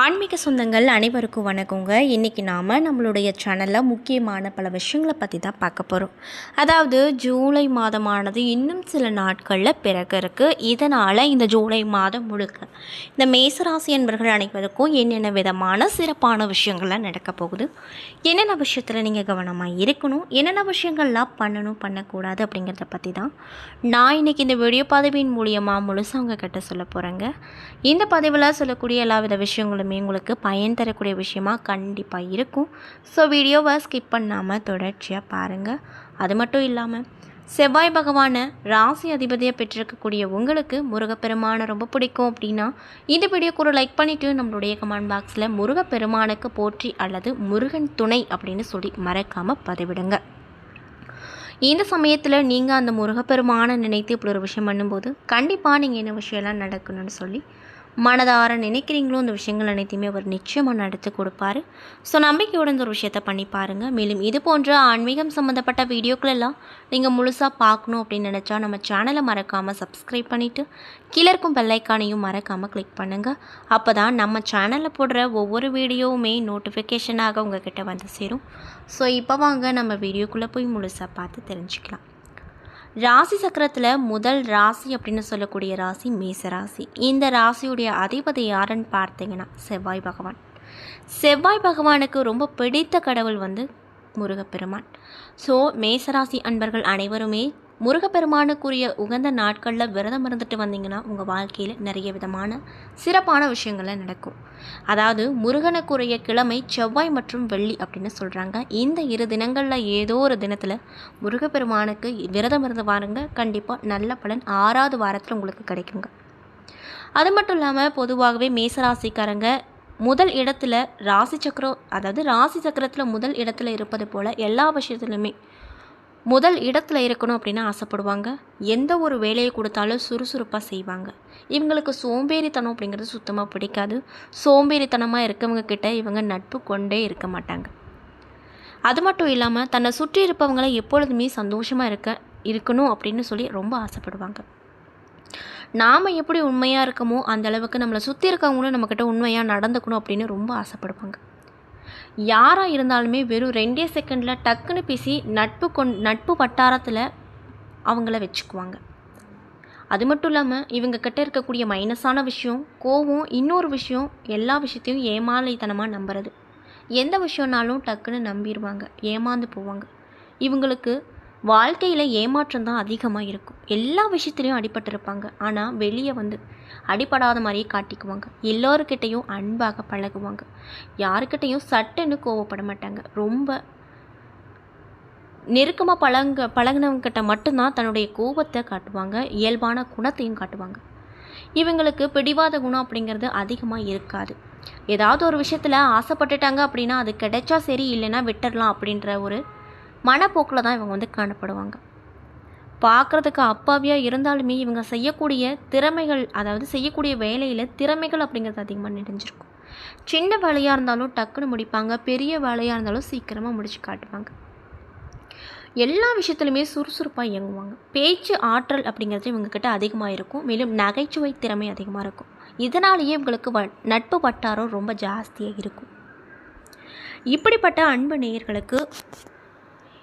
ஆன்மீக சொந்தங்கள் அனைவருக்கும் வணக்கங்க. இன்றைக்கி நாம் நம்மளுடைய சேனலில் முக்கியமான பல விஷயங்களை பற்றி தான் பார்க்க போகிறோம் அதாவது ஜூலை மாதமானது இன்னும் சில நாட்களில் பிறகு இருக்குது இதனால் இந்த ஜூலை மாதம் முழுக்க இந்த மேசராசி என்பர்கள் அனைவருக்கும் என்னென்ன விதமான சிறப்பான விஷயங்கள்லாம் நடக்க போகுது? என்னென்ன விஷயத்தில் நீங்கள் கவனமாக இருக்கணும்? என்னென்ன விஷயங்கள்லாம் பண்ணணும் பண்ணக்கூடாது அப்படிங்கிறத பற்றி தான் நான் இன்றைக்கி இந்த வீடியோ பதவியின் மூலியமாக முழுசாக உங்ககிட்ட சொல்ல போகிறேங்க இந்த பதிவில் சொல்லக்கூடிய எல்லா வித விஷயங்களும் உங்களுக்கு பயன் தரக்கூடிய விஷயமா கண்டிப்பாக இருக்கும். ஸோ வீடியோவை ஸ்கிப் பண்ணாமல் தொடர்ச்சியாக பாருங்கள் அது மட்டும் இல்லாமல் செவ்வாய் பகவானை ராசி அதிபதியை பெற்றிருக்கக்கூடிய உங்களுக்கு முருகப்பெருமானை ரொம்ப பிடிக்கும் அப்படின்னா இந்த வீடியோ கூட லைக் பண்ணிவிட்டு நம்மளுடைய கமெண்ட் பாக்ஸில் முருகப்பெருமானுக்கு போற்றி அல்லது முருகன் துணை அப்படின்னு சொல்லி மறக்காமல் பதிவிடுங்க. இந்த சமயத்தில் நீங்கள் அந்த முருகப்பெருமானை நினைத்து இப்படி ஒரு விஷயம் பண்ணும்போது கண்டிப்பாக நீங்கள் என்ன விஷயம்லாம் நடக்கணும்னு சொல்லி மனதார நினைக்கிறீங்களோ அந்த விஷயங்கள் அனைத்தையுமே அவர் நிச்சயமாக நடத்தி கொடுப்பாரு. ஸோ நம்பிக்கையோட இந்த ஒரு விஷயத்த பண்ணி பாருங்கள் மேலும் இது போன்ற ஆன்மீகம் சம்மந்தப்பட்ட வீடியோக்கள் எல்லாம் நீங்கள் முழுசாக பார்க்கணும் அப்படின்னு நினச்சா நம்ம சேனலை மறக்காமல் சப்ஸ்கிரைப் பண்ணிவிட்டு கீழே இருக்கும் பெல்லைக்கானையும் மறக்காமல் கிளிக் பண்ணுங்கள் அப்போ தான் நம்ம சேனலில் போடுற ஒவ்வொரு வீடியோவுமே நோட்டிஃபிகேஷனாக உங்ககிட்ட வந்து சேரும். ஸோ இப்போ வாங்க நம்ம வீடியோக்குள்ளே போய் முழுசாக பார்த்து தெரிஞ்சுக்கலாம். ராசி சக்கரத்தில் முதல் ராசி அப்படின்னு சொல்லக்கூடிய ராசி மேச ராசி. இந்த ராசியுடைய அதிபதி யாருன்னு பார்த்தீங்கன்னா செவ்வாய் பகவான். செவ்வாய் பகவானுக்கு ரொம்ப பிடித்த கடவுள் வந்து முருகப்பெருமான். ஸோ மேசராசி அன்பர்கள் அனைவருமே முருகப்பெருமானுக்குரிய உகந்த நாட்களில் விரதம் இருந்துட்டு வந்தீங்கன்னா உங்கள் வாழ்க்கையில் நிறைய விதமான சிறப்பான விஷயங்கள்லாம் நடக்கும். அதாவது முருகனுக்குரிய கிழமை செவ்வாய் மற்றும் வெள்ளி அப்படின்னு சொல்கிறாங்க இந்த இரு தினங்களில் ஏதோ ஒரு தினத்தில் முருகப்பெருமானுக்கு விரதம் இருந்து வாருங்க. கண்டிப்பாக நல்ல பலன் ஆறாவது வாரத்தில் உங்களுக்கு கிடைக்குங்க. அது மட்டும் இல்லாமல் பொதுவாகவே மேசராசிக்காரங்க முதல் இடத்துல ராசி சக்கரம் அதாவது ராசி சக்கரத்தில் முதல் இடத்துல இருப்பது போல் எல்லா விஷயத்துலையுமே முதல் இடத்துல இருக்கணும் அப்படின்னு ஆசைப்படுவாங்க. எந்த ஒரு வேலையை கொடுத்தாலும் சுறுசுறுப்பாக செய்வாங்க. இவங்களுக்கு சோம்பேறித்தனம் அப்படிங்கிறது சுத்தமாக பிடிக்காது. சோம்பேறித்தனமாக இருக்கவங்க கிட்ட இவங்க நட்பு கொண்டே இருக்க மாட்டாங்க. அது மட்டும் இல்லாமல் தன்னை சுற்றி இருப்பவங்கள எப்பொழுதுமே சந்தோஷமாக இருக்க இருக்கணும் அப்படின்னு சொல்லி ரொம்ப ஆசைப்படுவாங்க. நாம் எப்படி உண்மையாக இருக்கமோ அந்த அளவுக்கு நம்மளை சுற்றி இருக்கவங்களும் நம்மக்கிட்ட உண்மையாக நடந்துக்கணும் அப்படின்னு ரொம்ப ஆசைப்படுவாங்க. யாராக இருந்தாலுமே வெறும் ரெண்டே செகண்டில் டக்குன்னு பேசி நட்பு கொண் நட்பு வட்டாரத்தில் அவங்கள வச்சுக்குவாங்க. அது மட்டும் இல்லாமல் இவங்க கிட்ட இருக்கக்கூடிய மைனஸான விஷயம் கோவம் இன்னொரு விஷயம் எல்லா விஷயத்தையும் ஏமாலைத்தனமாக நம்புறது. எந்த விஷயம்னாலும் டக்குன்னு நம்பிடுவாங்க ஏமாந்து போவாங்க. இவங்களுக்கு வாழ்க்கையில் ஏமாற்றம் தான் அதிகமாக இருக்கும். எல்லா விஷயத்துலையும் அடிபட்டிருப்பாங்க. ஆனால் வெளியே வந்து அடிபடாத மாதிரியே காட்டிக்குவாங்க. எல்லோருக்கிட்டேயும் அன்பாக பழகுவாங்க. யாருக்கிட்டேயும் சட்டுன்னு கோவப்பட மாட்டாங்க. ரொம்ப நெருக்கமாக பழங்க பழகினவங்கிட்ட மட்டும்தான் தன்னுடைய கோபத்தை காட்டுவாங்க. இயல்பான குணத்தையும் காட்டுவாங்க. இவங்களுக்கு பிடிவாத குணம் அப்படிங்கிறது அதிகமாக இருக்காது. ஏதாவது ஒரு விஷயத்தில் ஆசைப்பட்டுட்டாங்க அப்படின்னா அது கிடைச்சா சரி இல்லைன்னா விட்டுடலாம் அப்படின்ற ஒரு மனப்போக்கில் தான் இவங்க வந்து காணப்படுவாங்க. பார்க்குறதுக்கு அப்பாவியாக இருந்தாலுமே இவங்க செய்யக்கூடிய திறமைகள் அதாவது செய்யக்கூடிய வேலையில் திறமைகள் அப்படிங்கிறது அதிகமாக நிறைஞ்சிருக்கும். சின்ன வேலையாக இருந்தாலும் டக்குன்னு முடிப்பாங்க பெரிய வேலையாக இருந்தாலும் சீக்கிரமாக முடிச்சு காட்டுவாங்க. எல்லா விஷயத்துலையுமே சுறுசுறுப்பாக இயங்குவாங்க. பேச்சு ஆற்றல் அப்படிங்கிறது இவங்கக்கிட்ட அதிகமாக இருக்கும். மேலும் நகைச்சுவை திறமை அதிகமாக இருக்கும். இதனாலேயே இவங்களுக்கு வ நட்பு வட்டாரம் ரொம்ப ஜாஸ்தியாக இருக்கும். இப்படிப்பட்ட அன்பு நேயர்களுக்கு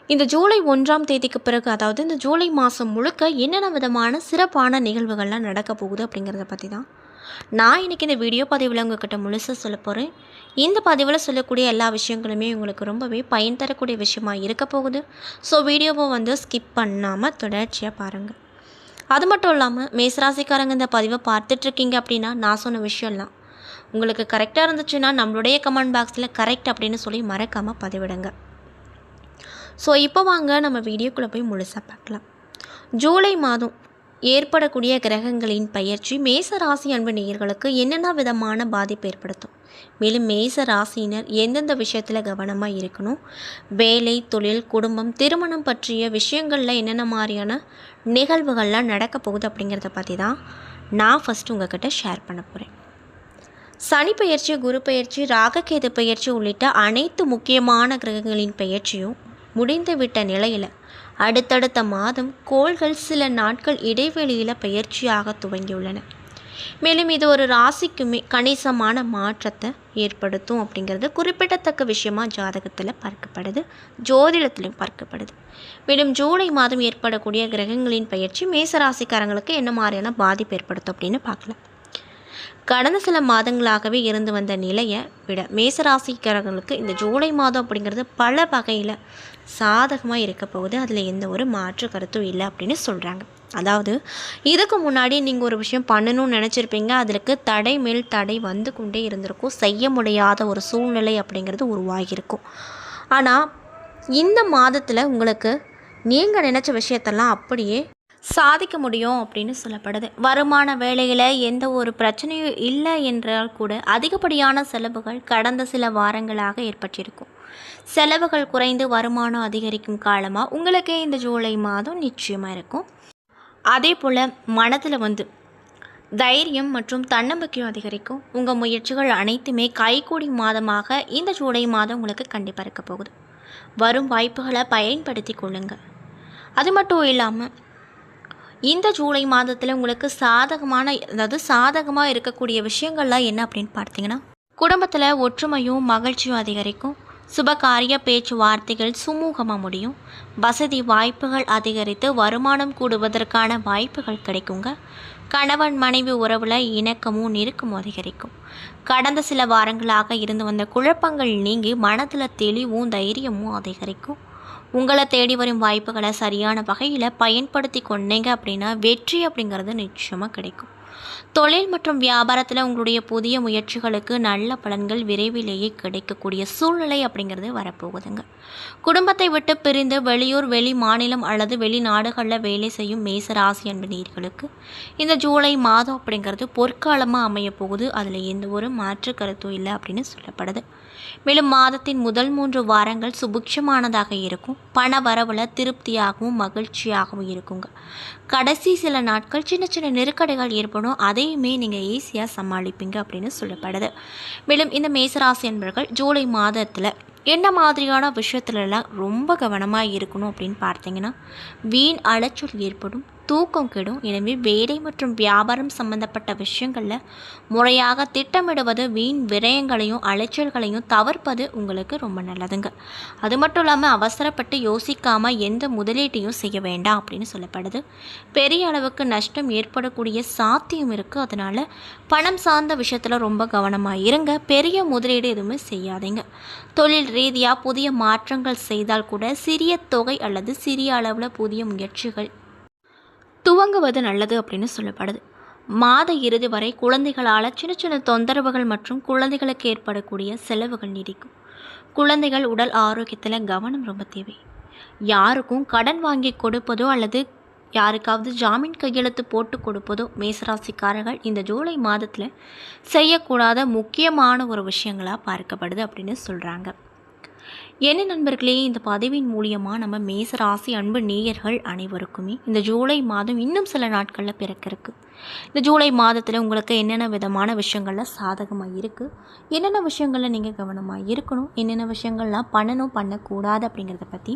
இந்த ஜூலை ஒன்றாம் தேதிக்கு பிறகு அதாவது இந்த ஜூலை மாதம் முழுக்க என்னென்ன விதமான சிறப்பான நிகழ்வுகள்லாம் நடக்க போகுது அப்படிங்கிறத பற்றி தான் நான் இன்றைக்கி இந்த வீடியோ பதிவில் உங்ககிட்ட முழுசாக சொல்ல போகிறேன் இந்த பதிவில் சொல்லக்கூடிய எல்லா விஷயங்களுமே உங்களுக்கு ரொம்பவே பயன் தரக்கூடிய விஷயமா இருக்க போகுது. ஸோ வீடியோவை வந்து ஸ்கிப் பண்ணாமல் தொடர்ச்சியாக பாருங்கள் அது மட்டும் இல்லாமல் மேசராசிக்காரங்க இந்த பதிவை பார்த்துட்ருக்கீங்க அப்படின்னா நான் சொன்ன விஷயம்லாம் உங்களுக்கு கரெக்டாக இருந்துச்சுன்னா நம்மளுடைய கமெண்ட் பாக்ஸில் கரெக்ட் அப்படின்னு சொல்லி மறக்காமல் பதிவிடுங்க. ஸோ இப்போ வாங்க நம்ம வீடியோக்குள்ளே போய் முழுசாக பார்க்கலாம். ஜூலை மாதம் ஏற்படக்கூடிய கிரகங்களின் பயிற்சி மேச ராசி அன்பு நேயர்களுக்கு என்னென்ன விதமான பாதிப்பு ஏற்படுத்தும்? மேலும் மேச ராசியினர் எந்தெந்த விஷயத்தில் கவனமாக இருக்கணும்? வேலை தொழில் குடும்பம் திருமணம் பற்றிய விஷயங்களில் என்னென்ன மாதிரியான நிகழ்வுகள்லாம் நடக்க போகுது அப்படிங்கிறத பற்றி தான் நான் ஃபஸ்ட்டு உங்ககிட்ட ஷேர் பண்ண போகிறேன் சனி பயிற்சி குரு பயிற்சி ராககேது பயிற்சி உள்ளிட்ட அனைத்து முக்கியமான கிரகங்களின் பயிற்சியும் முடிந்துவிட்ட நிலையில் அடுத்தடுத்த மாதம் கோள்கள் சில நாட்கள் இடைவெளியில் பயிற்சியாக துவங்கியுள்ளன. மேலும் இது ஒரு ராசிக்குமே கணிசமான மாற்றத்தை ஏற்படுத்தும் அப்படிங்கிறது குறிப்பிடத்தக்க விஷயமா ஜாதகத்தில் பார்க்கப்படுது ஜோதிடத்திலையும் பார்க்கப்படுது. மேலும் ஜூலை மாதம் ஏற்படக்கூடிய கிரகங்களின் பயிற்சி மேசராசிக்காரங்களுக்கு என்ன மாதிரியான பாதிப்பு ஏற்படுத்தும் அப்படின்னு பார்க்கலாம். கடந்த சில மாதங்களாகவே இருந்து வந்த நிலையை விட மேசராசிக்காரர்களுக்கு இந்த ஜூலை மாதம் அப்படிங்கிறது பல வகையில் சாதகமாக இருக்க போகுது. அதில் எந்த ஒரு மாற்று கருத்தும் இல்லை அப்படின்னு சொல்கிறாங்க அதாவது இதுக்கு முன்னாடி நீங்கள் ஒரு விஷயம் பண்ணணும்னு நினச்சிருப்பீங்க. அதற்கு தடை மேல் தடை வந்து கொண்டே இருந்திருக்கும். செய்ய முடியாத ஒரு சூழ்நிலை அப்படிங்கிறது உருவாகியிருக்கும். ஆனால் இந்த மாதத்தில் உங்களுக்கு நீங்கள் நினச்ச விஷயத்தெல்லாம் அப்படியே சாதிக்க முடியும் அப்படின்னு சொல்லப்படுது. வருமான வேலையில் எந்த ஒரு பிரச்சனையும் இல்லை என்றால் கூட அதிகப்படியான செலவுகள் கடந்த சில வாரங்களாக ஏற்பட்டிருக்கும். செலவுகள் குறைந்து வருமானம் அதிகரிக்கும் காலமாக உங்களுக்கே இந்த ஜூலை மாதம் நிச்சயமாக இருக்கும். அதே போல் மனதில் வந்து தைரியம் மற்றும் தன்னம்பிக்கையும் அதிகரிக்கும். உங்கள் முயற்சிகள் அனைத்துமே கைகூடி மாதமாக இந்த ஜூலை மாதம் உங்களுக்கு கண்டிப்பாக இருக்க போகுது. வரும் வாய்ப்புகளை பயன்படுத்தி கொள்ளுங்கள். அது மட்டும் இல்லாமல் இந்த ஜூலை மாதத்தில் உங்களுக்கு சாதகமான அதாவது சாதகமாக இருக்கக்கூடிய விஷயங்கள்லாம் என்ன அப்படின்னு பார்த்தீங்கன்னா குடும்பத்தில் ஒற்றுமையும் மகிழ்ச்சியும் அதிகரிக்கும். சுபகாரிய பேச்சுவார்த்தைகள் சுமூகமாக முடியும். வசதி வாய்ப்புகள் அதிகரித்து வருமானம் கூடுவதற்கான வாய்ப்புகள் கிடைக்குங்க. கணவன் மனைவி உறவில் இணக்கமும் நெருக்கமும் அதிகரிக்கும். கடந்த சில வாரங்களாக இருந்து வந்த குழப்பங்கள் நீங்கி மனதில் தெளிவும் தைரியமும் அதிகரிக்கும். உங்களை தேடி வரும் வாய்ப்புகளை சரியான வகையில் பயன்படுத்தி கொண்டீங்க அப்படின்னா வெற்றி அப்படிங்கிறது நிச்சயமாக கிடைக்கும். தொழில் மற்றும் வியாபாரத்தில் உங்களுடைய புதிய முயற்சிகளுக்கு நல்ல பலன்கள் விரைவிலேயே கிடைக்கக்கூடிய சூழ்நிலை அப்படிங்கிறது வரப்போகுதுங்க. குடும்பத்தை விட்டு பிரிந்து வெளியூர் வெளி மாநிலம் அல்லது வெளிநாடுகளில் வேலை செய்யும் மேசராசி அன்பு இந்த ஜூலை மாதம் அப்படிங்கிறது பொற்காலமாக அமைய போகுது அதில் எந்த ஒரு மாற்று கருத்தும் இல்லை அப்படின்னு சொல்லப்படுது. மேலும் மாதத்தின் முதல் மூன்று வாரங்கள் சுபிக்ஷமானதாக இருக்கும். பண வரவில் திருப்தியாகவும் மகிழ்ச்சியாகவும் இருக்குங்க. கடைசி சில நாட்கள் சின்ன சின்ன நெருக்கடிகள் ஏற்படும். அதையுமே நீங்கள் ஈஸியாக சமாளிப்பீங்க அப்படின்னு சொல்லப்படுது. மேலும் இந்த மேசராசி என்பர்கள் ஜூலை மாதத்தில் என்ன மாதிரியான விஷயத்துலலாம் ரொம்ப கவனமாக இருக்கணும் அப்படின்னு பார்த்தீங்கன்னா வீண் அலைச்சல் ஏற்படும். தூக்கம் கெடும். எனவே வேலை மற்றும் வியாபாரம் சம்பந்தப்பட்ட விஷயங்களில் முறையாக திட்டமிடுவது வீண் விரயங்களையும் அலைச்சல்களையும் தவிர்ப்பது உங்களுக்கு ரொம்ப நல்லதுங்க. அது மட்டும் இல்லாமல் அவசரப்பட்டு யோசிக்காமல் எந்த முதலீட்டையும் செய்ய வேண்டாம் அப்படின்னு சொல்லப்படுது. பெரிய அளவுக்கு நஷ்டம் ஏற்படக்கூடிய சாத்தியம் இருக்குது அதனால் பணம் சார்ந்த விஷயத்தில் ரொம்ப கவனமாக இருங்க. பெரிய முதலீடு எதுவுமே செய்யாதீங்க. தொழில் ரீதியாக புதிய மாற்றங்கள் செய்தால் கூட சிறிய தொகை அல்லது சிறிய அளவில் புதிய முயற்சிகள் துவங்குவது நல்லது அப்படின்னு சொல்லப்படுது. மாத இறுதி வரை குழந்தைகளால் சின்ன சின்ன தொந்தரவுகள் மற்றும் குழந்தைகளுக்கு ஏற்படக்கூடிய செலவுகள் நீடிக்கும். குழந்தைகள் உடல் ஆரோக்கியத்தில் கவனம் ரொம்ப தேவை. யாருக்கும் கடன் வாங்கி கொடுப்பதோ அல்லது யாருக்காவது ஜாமீன் கையெழுத்து போட்டு கொடுப்பதோ மேசராசிக்காரர்கள் இந்த ஜூலை மாதத்தில் செய்யக்கூடாத முக்கியமான ஒரு விஷயங்களாக பார்க்கப்படுது அப்படின்னு சொல்கிறாங்க என்ன நண்பர்களே இந்த பதவியின் மூலியமாக நம்ம மேசராசி அன்பு நேயர்கள் அனைவருக்குமே இந்த ஜூலை மாதம் இன்னும் சில நாட்களில் பிறக்கிறதுக்கு இந்த ஜூலை மாதத்தில் உங்களுக்கு என்னென்ன விதமான விஷயங்களில் சாதகமாக இருக்குது என்னென்ன விஷயங்களில் நீங்கள் கவனமாக இருக்கணும்? என்னென்ன விஷயங்கள்லாம் பண்ணணும் பண்ணக்கூடாது அப்படிங்கிறத பற்றி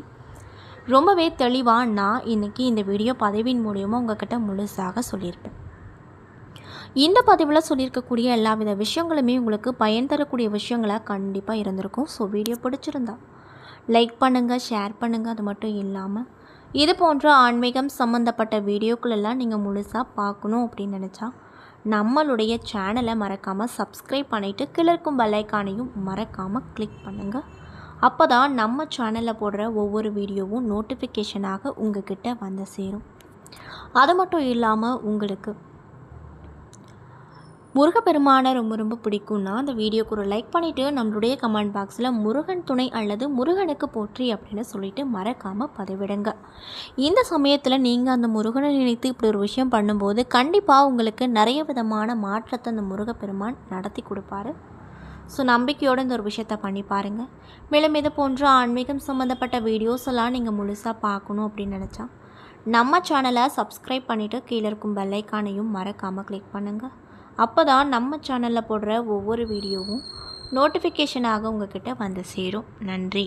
ரொம்பவே தெளிவாக நான் இன்றைக்கி இந்த வீடியோ பதவியின் மூலியமாக உங்கள்கிட்ட முழுசாக சொல்லியிருப்பேன். இந்த பதிவில் சொல்லியிருக்கக்கூடிய எல்லா வித விஷயங்களுமே உங்களுக்கு பயன் தரக்கூடிய விஷயங்களாக கண்டிப்பாக இருந்திருக்கும். ஸோ வீடியோ பிடிச்சிருந்தா லைக் பண்ணுங்கள் ஷேர் பண்ணுங்கள் அது மட்டும் இல்லாமல் இது போன்ற ஆன்மீகம் சம்மந்தப்பட்ட வீடியோக்களெல்லாம் நீங்கள் முழுசாக பார்க்கணும் அப்படின்னு நினச்சா நம்மளுடைய சேனலை மறக்காமல் சப்ஸ்கிரைப் பண்ணிவிட்டு கிளர்க்கும் பல்லைக்கானையும் மறக்காமல் கிளிக் பண்ணுங்கள் அப்போ தான் நம்ம சேனலில் போடுற ஒவ்வொரு வீடியோவும் நோட்டிஃபிகேஷனாக உங்ககிட்ட வந்து சேரும். அது மட்டும் இல்லாமல் உங்களுக்கு முருகப்பெருமானை ரொம்ப ரொம்ப பிடிக்கும்னா அந்த வீடியோக்கு ஒரு லைக் பண்ணிவிட்டு நம்மளுடைய கமெண்ட் பாக்ஸில் முருகன் துணை அல்லது முருகனுக்கு போற்றி அப்படின்னு சொல்லிட்டு மறக்காமல் பதிவிடுங்க. இந்த சமயத்தில் நீங்கள் அந்த முருகனை நினைத்து இப்படி ஒரு விஷயம் பண்ணும்போது கண்டிப்பாக உங்களுக்கு நிறைய விதமான மாற்றத்தை அந்த முருகப்பெருமான் நடத்தி கொடுப்பாரு. ஸோ நம்பிக்கையோடு இந்த ஒரு விஷயத்த பண்ணி பாருங்கள் மேலும் இது போன்ற ஆன்மீகம் சம்மந்தப்பட்ட வீடியோஸ் எல்லாம் நீங்கள் முழுசாக பார்க்கணும் அப்படின்னு நினச்சா நம்ம சேனலை சப்ஸ்கிரைப் பண்ணிவிட்டு கீழே இருக்கும் பெல்லைக்கானையும் மறக்காமல் கிளிக் பண்ணுங்கள் அப்போ தான் நம்ம சேனலில் போடுற ஒவ்வொரு வீடியோவும் நோட்டிஃபிகேஷனாக உங்ககிட்ட வந்து சேரும். நன்றி.